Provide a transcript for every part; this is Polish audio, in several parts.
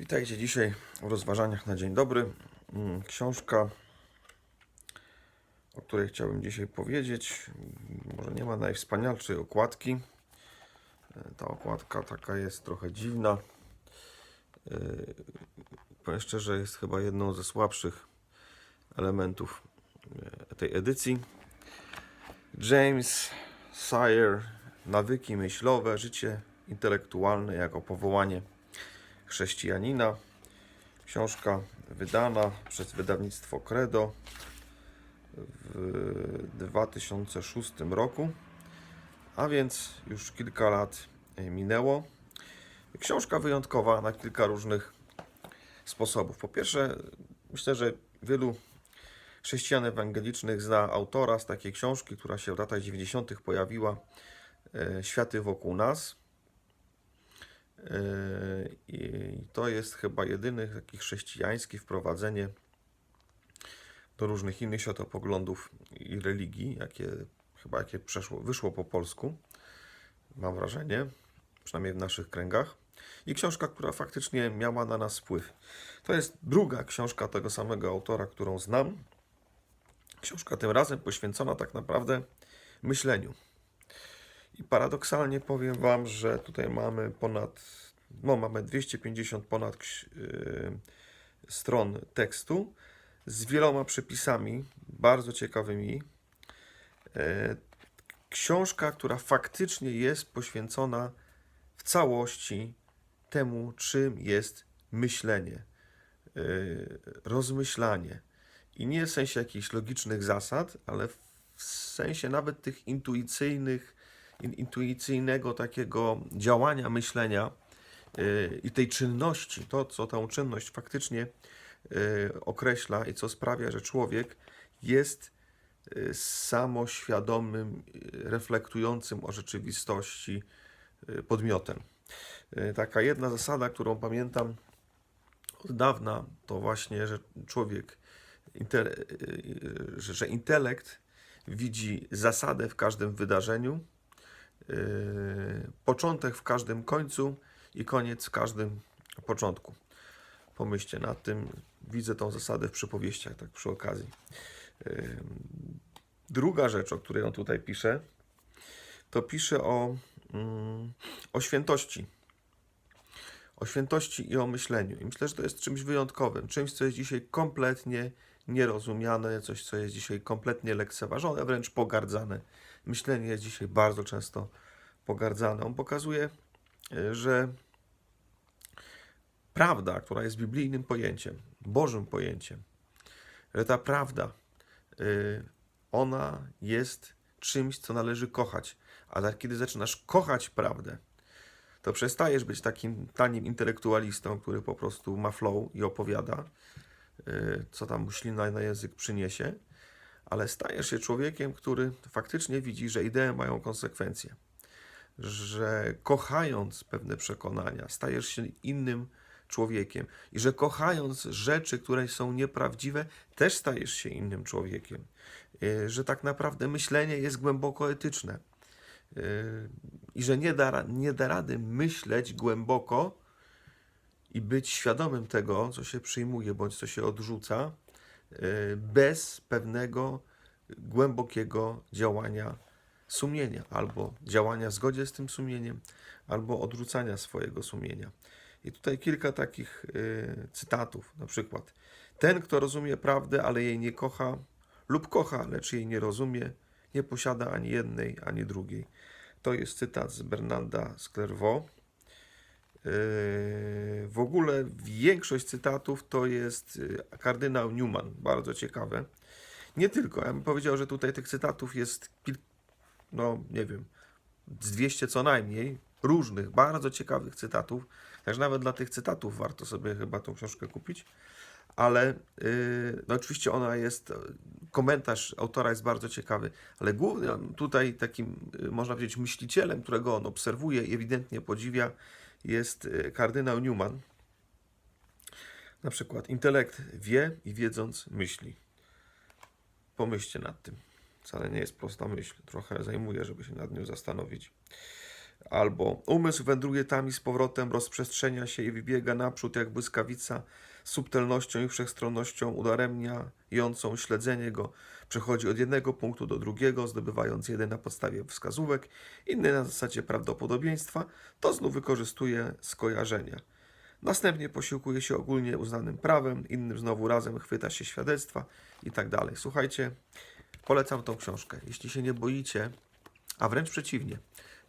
Witajcie dzisiaj w rozważaniach na dzień dobry. Mm, Książka, o której chciałbym dzisiaj powiedzieć, może nie ma najwspanialszej okładki. E, Ta okładka taka jest trochę dziwna. E, Powiem szczerze, jest chyba jedną ze słabszych elementów e, tej edycji. James Sire, nawyki myślowe, życie intelektualne jako powołanie chrześcijanina. Książka wydana przez wydawnictwo Credo w 2006 roku, a więc już kilka lat minęło. Książka wyjątkowa na kilka różnych sposobów. Po pierwsze, myślę, że wielu chrześcijan ewangelicznych zna autora z takiej książki, która się w latach 90. pojawiła, e, Światy wokół nas. Yy, I to jest chyba jedyny taki chrześcijański wprowadzenie do różnych innych światopoglądów i religii, jakie chyba jakie przeszło, wyszło po polsku. Mam wrażenie, przynajmniej w naszych kręgach. I książka, która faktycznie miała na nas wpływ. To jest druga książka tego samego autora, którą znam. Książka tym razem poświęcona tak naprawdę myśleniu. I paradoksalnie powiem Wam, że tutaj mamy ponad, no mamy 250 ponad yy, stron tekstu z wieloma przepisami bardzo ciekawymi. E, Książka, która faktycznie jest poświęcona w całości temu, czym jest myślenie, yy, rozmyślanie. I nie w sensie jakichś logicznych zasad, ale w sensie nawet tych intuicyjnych, in- intuicyjnego takiego działania, myślenia yy, i tej czynności, to co tą czynność faktycznie yy, określa i co sprawia, że człowiek jest yy, samoświadomym, reflektującym o rzeczywistości podmiotem. Taka jedna zasada, którą pamiętam od dawna, to właśnie, że człowiek, że, intelekt widzi zasadę w każdym wydarzeniu, początek w każdym końcu i koniec w każdym początku. Pomyślcie nad tym. Widzę tą zasadę w przypowieściach, tak przy okazji. Yy, Druga rzecz, o której on tutaj pisze, to pisze o, mm, o świętości. O świętości i o myśleniu. I myślę, że to jest czymś wyjątkowym, czymś, co jest dzisiaj kompletnie nierozumiane, coś, co jest dzisiaj kompletnie lekceważone, wręcz pogardzane. Myślenie jest dzisiaj bardzo często pogardzane. On pokazuje, y, że prawda, która jest biblijnym pojęciem, Bożym pojęciem, że ta prawda, y, ona jest czymś, co należy kochać. A tak, kiedy zaczynasz kochać prawdę, to przestajesz być takim tanim intelektualistą, który po prostu ma flow i opowiada, y, co tam mu ślina na język przyniesie, ale stajesz się człowiekiem, który faktycznie widzi, że idee mają konsekwencje, że kochając pewne przekonania, stajesz się innym człowiekiem i że kochając rzeczy, które są nieprawdziwe, też stajesz się innym człowiekiem, Y, że tak naprawdę myślenie jest głęboko etyczne y, i że nie da, nie da rady myśleć głęboko i być świadomym tego, co się przyjmuje bądź co się odrzuca, bez pewnego głębokiego działania sumienia, albo działania w zgodzie z tym sumieniem, albo odrzucania swojego sumienia. I tutaj kilka takich y, cytatów, na przykład ten, kto rozumie prawdę, ale jej nie kocha, lub kocha, lecz jej nie rozumie, nie posiada ani jednej, ani drugiej. To jest cytat z Bernarda. Yy, W ogóle większość cytatów to jest yy, kardynał Newman, bardzo ciekawe. Nie tylko, ja bym powiedział, że tutaj tych cytatów jest no nie wiem, z 200 co najmniej, różnych, bardzo ciekawych cytatów. Także nawet dla tych cytatów warto sobie chyba tą książkę kupić. Ale yy, no oczywiście ona jest, komentarz autora jest bardzo ciekawy, ale głównym tutaj takim, yy, można powiedzieć, myślicielem, którego on obserwuje i ewidentnie podziwia, jest yy, kardynał Newman. Na przykład, intelekt wie i wiedząc myśli. Pomyślcie nad tym. Wcale nie jest prosta myśl. Trochę zajmuje, żeby się nad nią zastanowić. Albo umysł wędruje tam i z powrotem, rozprzestrzenia się i wybiega naprzód jak błyskawica, subtelnością i wszechstronnością udaremniającą śledzenie go. Przechodzi od jednego punktu do drugiego, zdobywając jeden na podstawie wskazówek, inny na zasadzie prawdopodobieństwa, to znów wykorzystuje skojarzenia. Następnie posiłkuje się ogólnie uznanym prawem, innym znowu razem chwyta się świadectwa i tak dalej. Słuchajcie, polecam tą książkę. Jeśli się nie boicie, a wręcz przeciwnie,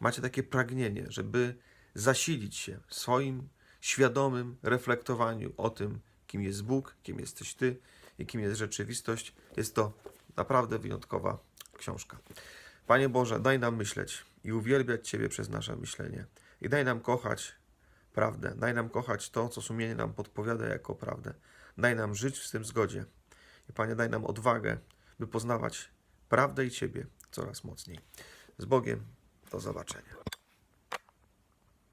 macie takie pragnienie, żeby zasilić się w swoim świadomym reflektowaniu o tym, kim jest Bóg, kim jesteś Ty i kim jest rzeczywistość, jest to naprawdę wyjątkowa książka. Panie Boże, daj nam myśleć i uwielbiać Ciebie przez nasze myślenie. I daj nam kochać prawdę. Daj nam kochać to, co sumienie nam podpowiada jako prawdę. Daj nam żyć w tym zgodzie. I Panie, daj nam odwagę, by poznawać prawdę i Ciebie coraz mocniej. Z Bogiem, do zobaczenia.